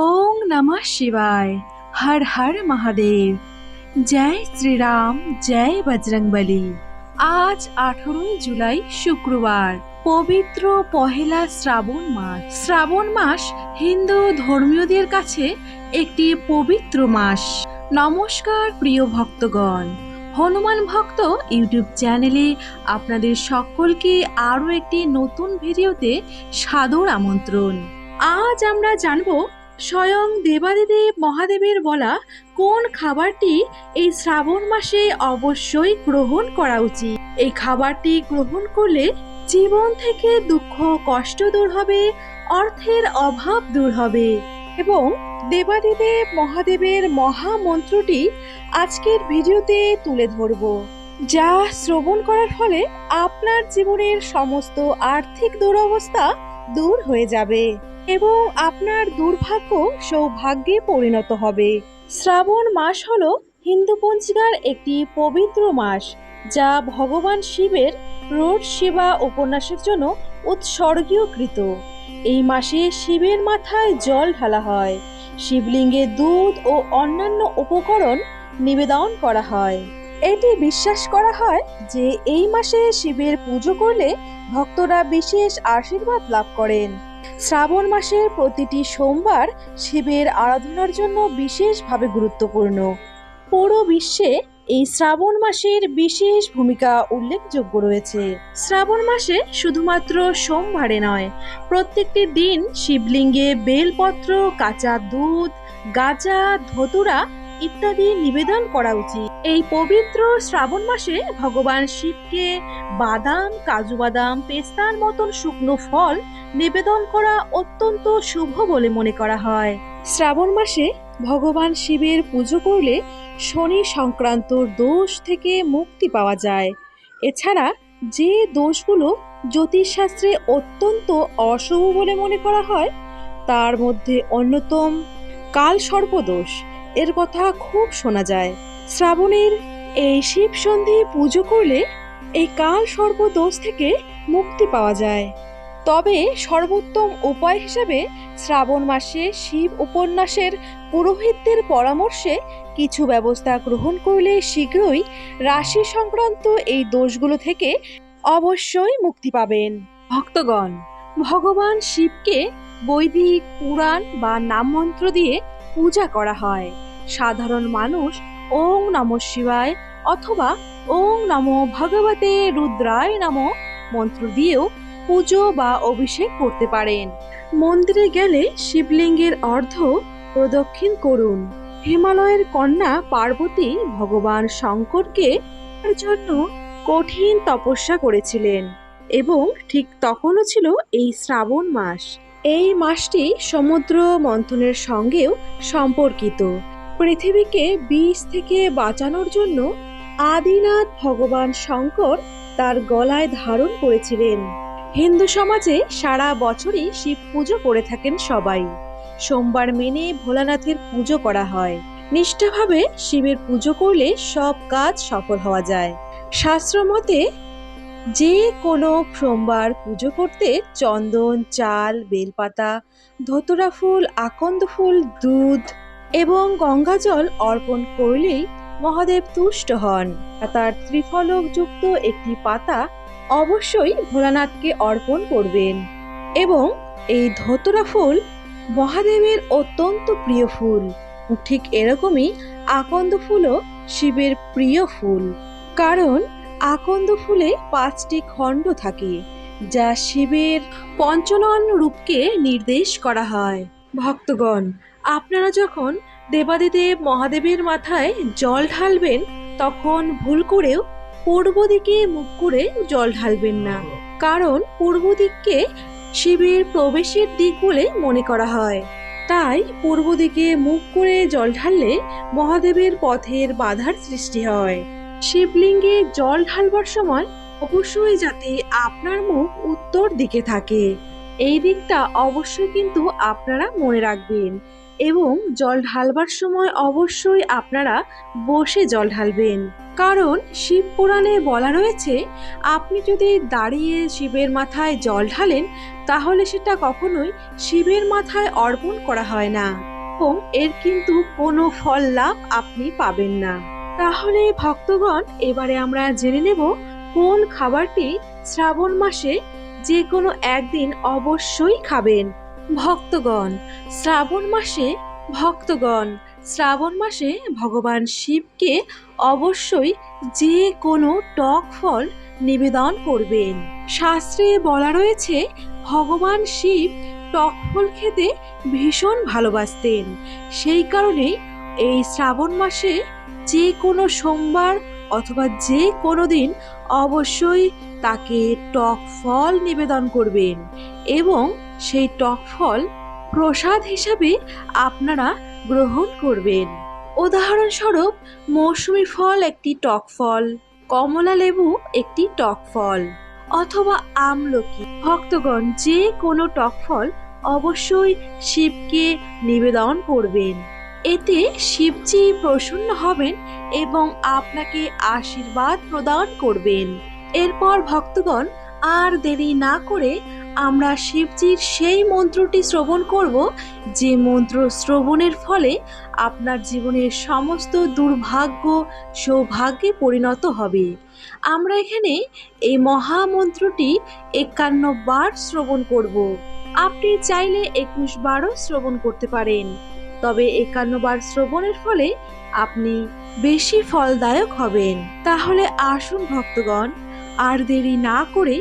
ওং নমঃ শিবায়। হর হর মহাদেব। জয় শ্রীরাম, জয় বজরংবলী। আজ আঠারোই জুলাই শুক্রবার, পবিত্র পহেলা শ্রাবণ মাস। শ্রাবণ মাস হিন্দু ধর্মীয়দের কাছে একটি পবিত্র মাস। নমস্কার প্রিয় ভক্তগণ। হনুমান ভক্ত ইউটিউব চ্যানেলে আপনাদের সকলকে আরও একটি নতুন ভিডিওতে সাদর আমন্ত্রণ। আজ আমরা জানব স্বয়ং দেবাদিদেব মহাদেবের বলা কোন খাবারটি এই শ্রাবণ মাসে অবশ্যই গ্রহণ করা উচিত? এই খাবারটি গ্রহণ করলে জীবন থেকে দুঃখ, কষ্ট দূর হবে, অর্থের অভাব দূর হবে। এবং দেবাদিদেব মহাদেবের মহামন্ত্রটি আজকের ভিডিওতে তুলে ধরব। যা শ্রবণ করার ফলে আপনার জীবনের সমস্ত আর্থিক দুরবস্থা দূর হয়ে যাবে। এবং আপনার দুর্ভাগ্য সৌভাগ্যে পরিণত হবে। শ্রাবণ মাস হলো হিন্দু পঞ্জিকার একটি পবিত্র মাস, যা ভগবান শিবের রোড সেবা উপন্যাসের জন্য উৎসর্গীয়কৃত। এই মাসে শিবের মাথায় জল ঢালা হয়। শিবলিঙ্গে দুধ ও অন্যান্য উপকরণ নিবেদন করা হয়। এটি বিশ্বাস করা হয় যে এই মাসে শিবের পুজো করলে ভক্তরা বিশেষ আশীর্বাদ লাভ করেন। শ্রাবণ মাসের প্রতিটি সোমবার শিবের আরাধনার জন্য বিশেষভাবে গুরুত্বপূর্ণ। পুরো বিশ্বে এই শ্রাবণ মাসের বিশেষ ভূমিকা উল্লেখযোগ্য রয়েছে। শ্রাবণ মাসে শুধুমাত্র সোমবারে নয়, প্রত্যেকটি দিন শিবলিঙ্গে বেলপত্র, কাঁচা দুধ, গাজা, ধতুরা ইত্যাদি নিবেদন করা উচিত। এই পবিত্র শ্রাবণ মাসে ভগবান শিবকে বাদাম, কাজু বাদাম, পেস্তার মতন শুকনো ফল নিবেদন করা অত্যন্ত শুভ বলে মনে করা হয়। শ্রাবণ মাসে ভগবান শিবের পুজো করলে শনি সংক্রান্ত দোষ থেকে মুক্তি পাওয়া যায়। এছাড়া যে দোষগুলো জ্যোতিষশাস্ত্রে অত্যন্ত অশুভ বলে মনে করা হয়, তার মধ্যে অন্যতম কাল সর্পদোষ এর কথা খুব শোনা যায়। শ্রাবণের এই শিব সন্ধি পুজো করলে এই কাল সর্পদোষ থেকে মুক্তি পাওয়া যায়। তবে সর্বোত্তম উপায় হিসাবে শ্রাবণ মাসে শিব উপন্যাসের পুরোহিতদের পরামর্শে কিছু ব্যবস্থা গ্রহণ করলে শীঘ্রই রাশি সংক্রান্ত এই দোষগুলো থেকে অবশ্যই মুক্তি পাবেন। ভক্তগণ, ভগবান শিবকে বৈদিক, পুরাণ বা নামমন্ত্র দিয়ে পূজা করা হয়। সাধারণ মানুষ ওং নম শিবায় অথবা ওং নম ভগবতে রুদ্রায় নম মন্ত্র দিয়েও পুজো বা অভিষেক করতে পারেন। মন্দিরে গেলে শিবলিঙ্গের অর্ধ প্রদক্ষিণ করুন। হিমালয়ের কন্যা পার্বতী ভগবান শঙ্করকে জন্য কঠিন তপস্যা করেছিলেন এবং ঠিক তখনও ছিল এই শ্রাবণ মাস। এই মাসটি সমুদ্র মন্থনের সঙ্গেও সম্পর্কিত। পৃথিবীকে বিষ থেকে বাঁচানোর জন্য আদিনাথ ভগবান শঙ্কর তার গলায় ধারণ করেছিলেন। হিন্দু সমাজে সারা বছরই শিব পুজো করে থাকেন সবাই। সোমবার মেনে ভোলানাথের পুজো করা হয়। নিষ্ঠাভাবে শিবের পুজো করলে সব কাজ সফল হওয়া যায়। শাস্ত্র মতে যে কোনো সোমবার পুজো করতে চন্দন, চাল, বেলপাতা, ধতুরা ফুল, আকন্দ ফুল, দুধ এবং গঙ্গাজল অর্পণ করলেই মহাদেব তুষ্ট হন। তার ত্রিফলকযুক্ত একটি পাতা অবশ্যই ভোলানাথকে অর্পণ করবেন। এবং এই ধতুরা ফুল মহাদেবের অত্যন্ত প্রিয় ফুল। ঠিক এরকমই আকন্দ ফুলও শিবের প্রিয় ফুল। কারণ আকন্দ ফুলে পাঁচটি খণ্ড থাকে, যা শিবের পঞ্চনন রূপকে নির্দেশ করা হয়। ভক্তগণ, আপনারা যখন দেবাদিদেব মহাদেবের মাথায় জল ঢালবেন, তখন ভুল করেও পূর্ব দিকে মুখ করে জল ঢালবেন না, কারণ পূর্ব দিককে শিবের প্রবেশের দিক বলে মনে করা হয়। তাই পূর্ব দিকে মুখ করে জল ঢাললে মহাদেবের পথের বাধার সৃষ্টি হয়। শিবলিঙ্গে জল ঢালবার সময় অবশ্যই যাতে আপনার মুখ উত্তর দিকে থাকে। এই দিকটা অবশ্যই কিন্তু আপনারা মনে রাখবেন এবং জল ঢালবার সময় অবশ্যই আপনারা বসে জল ঢালবেন। কারণ শিব পুরাণে বলা রয়েছে, আপনি যদি দাঁড়িয়ে শিবের মাথায় জল ঢালেন, তাহলে সেটা কখনোই শিবের মাথায় অর্পণ করা হয় না এবং এর কিন্তু কোনো ফল লাভ আপনি পাবেন না। তাহলে ভক্তগণ, এবারে আমরা জেনে নেব কোন খাবারটি শ্রাবণ মাসে যে কোনো একদিন অবশ্যই খাবেন। ভক্তগণ, শ্রাবণ মাসে ভক্তগণ, শ্রাবণ মাসে ভগবান শিবকে অবশ্যই যে কোনো টক ফল নিবেদন করবেন। শাস্ত্রে বলা রয়েছে, ভগবান শিব টক ফল খেতে ভীষণ ভালোবাসতেন। সেই কারণেই এই শ্রাবণ মাসে যে কোনো সোমবার অথবা যে কোনো দিন অবশ্যই তাকে টক ফল নিবেদন করবেন এবং সেই টক ফল প্রসাদ হিসাবে আপনারা গ্রহণ করবেন। উদাহরণস্বরূপ, মৌসুমী ফল একটি টক ফল, কমলা লেবু একটি টক ফল, অথবা আমলকি। ভক্তগণ, যে কোনো টক ফল অবশ্যই শিবকে নিবেদন করবেন। এতে শিবজি প্রসন্ন হবেন এবং আপনাকে আশীর্বাদ প্রদান করবেন। এরপর ভক্তগণ, আর দেরি না করে আমরা শিবজির সেই মন্ত্রটি শ্রবণ করব, যে মন্ত্র শ্রবণের ফলে আপনার জীবনের সমস্ত দুর্ভাগ্য সৌভাগ্যে পরিণত হবে। আমরা এখানে এই মহামন্ত্রটি একান্ন বার শ্রবণ করব। আপনি চাইলে একুশ বারও শ্রবণ করতে পারেন। তবে একান্নবার শ্রবণের ফলে আপনি বেশি ফলদায়ক হবেন। তাহলে আসুন ভক্তগণ, আর দেরি না করে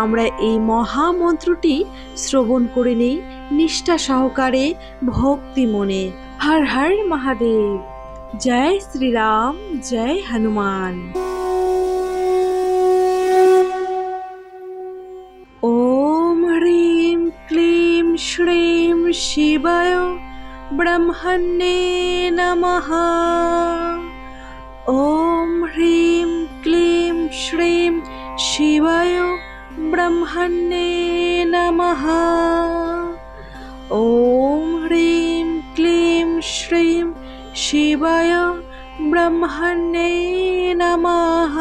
আমরা এই মহামন্ত্রটি শ্রবণ করে নেই নিষ্ঠা সহকারে ভক্তি মনে। হর হর মহাদেব। জয় শ্রীরাম, জয় হনুমান। ওম হ্রিম ক্লিম শ্রীম শিবায় ব্রহ্মণ্যে নমঃ ওম হ্রিম ক্লিম শ্রীম শিবায় ব্রহ্মণ্যে নমঃ ওম হ্রিম ক্লিম শ্রীম শিবায় ব্রহ্মণ্যে নমঃ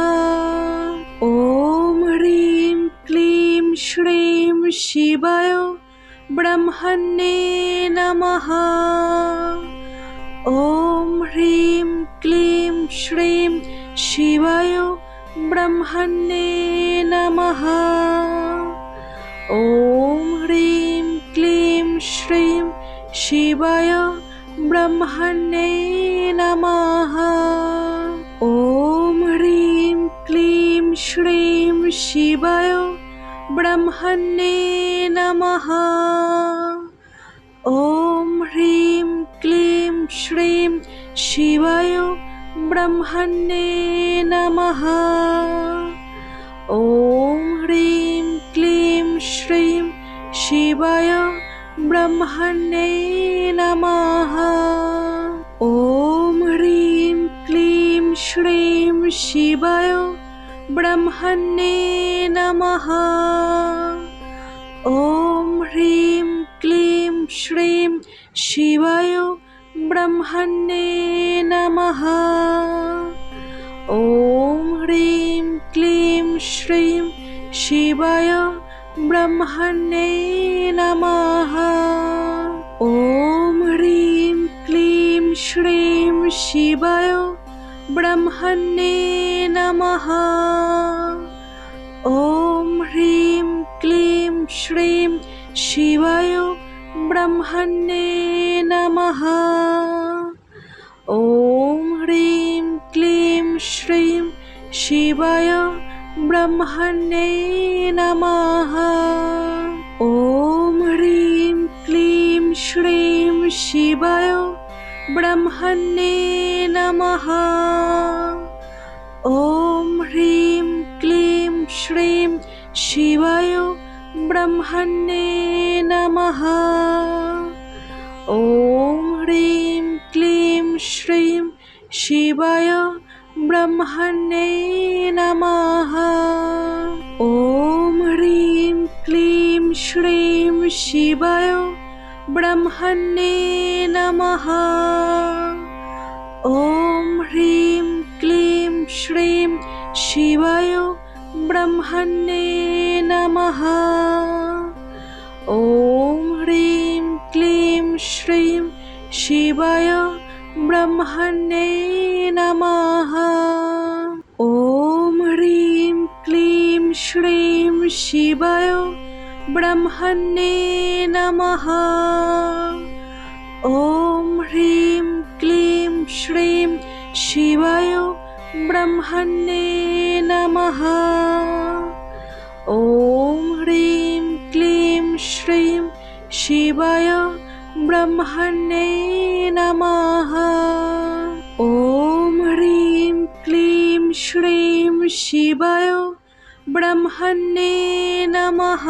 ওম হ্রিম ক্লিম শ্রীম শিবায় ব্রহ্মণ্যে নমঃ ওম হ্রিম ক্লিম শ্রীম শিবায় ব্রহ্মণ্যে নমঃ ওম হ্রিম ক্লিম শ্রীম শিবায় ব্রহ্মণ্যে নমঃ ওম হ্রিম ক্লিম শ্রীম শিবায় ব্রহ্মণ্যে নমঃ ওম হ্রিম ক্লিম শ্রীম শিবায় ব্রহ্মণ্যে নমঃ ওম হ্রিম ক্লিম শ্রীম শিবায় ব্রহ্মণ্যে নমঃ ওম হ্রিম ক্লিম শ্রীম শিবায় ব্রহ্মণ্যে নমঃ ওম হ্রিম ক্লিম শ্রীম শিবায় ব্রহ্মণ্যে নমঃ ওম হ্রিম ক্লিম শ্রীম শিবায় ব্রহ্মণ্যে নমঃ ওম হ্রিম ক্লিম শ্রীম শিবায় ব্রহ্মণ্যে নমঃ ওম হ্রিম ক্লিম শ্রীম শিবায় ব্রহ্মণ্যে নমঃ ওম হ্রিম ক্লিম শ্রীম শিবায় ব্রহ্মণ্যে নমঃ ওম হ্রিম ক্লিম শ্রীম শিবায় ব্রহ্মণ্যে নমঃ ওম হ্রিম ক্লিম শ্রীম শিবায় ব্রহ্মণ্যে নমঃ ওম হ্রিম ক্লিম শ্রীম শিবায় ব্রহ্মণ্যে নমঃ ওম হ্রিম ক্লিম শ্রীম শিবায় ब्रह्मण्ये नमः। ॐ ह्रीं क्लीं श्रीं शिवाय ब्रह्मण्ये नमः। ॐ ह्रीं क्लीं श्रीं शिवय ब्रह्मण्ये नमः। ॐ ह्रीं क्लीं श्रीं शिवाय ब्रह्मण्ये नमः ॐ ह्रीं क्लीं श्रीं शिवाय ब्रह्मण्ये नमः ॐ ह्रीं क्लीं श्रीं शिवाय ब्रह्मण्ये नमः ॐ ह्रीं क्लीं श्रीं शिवाय ब्रह्मण्ये नमः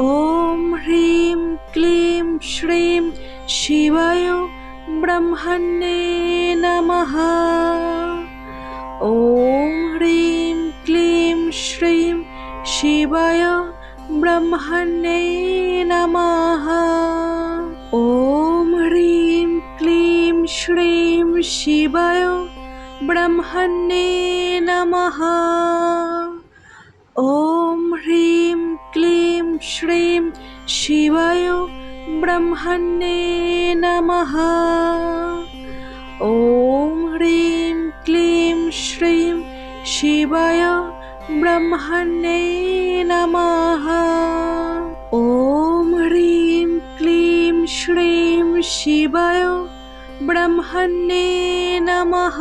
ॐ ह्रीं क्लीं श्रीं शिवाय ब्रह्मण्ये नमः ॐ ह्रीं क्लीं श्रीं शिवाय ब्रह्मण्ये नमः ॐ ह्रीं क्लीं श्रीं शिवाय ब्रह्मण्ये नमः ॐ ह्रीं क्लीं श्रीं शिवाय ब्रह्मण्ये नमः ॐ ह्रीं क्लीं श्रीं शिवाय ब्रह्मण्ये नमः ॐ ह्रीं क्लीं श्रीं शिवाय ब्रह्मण्ये नमः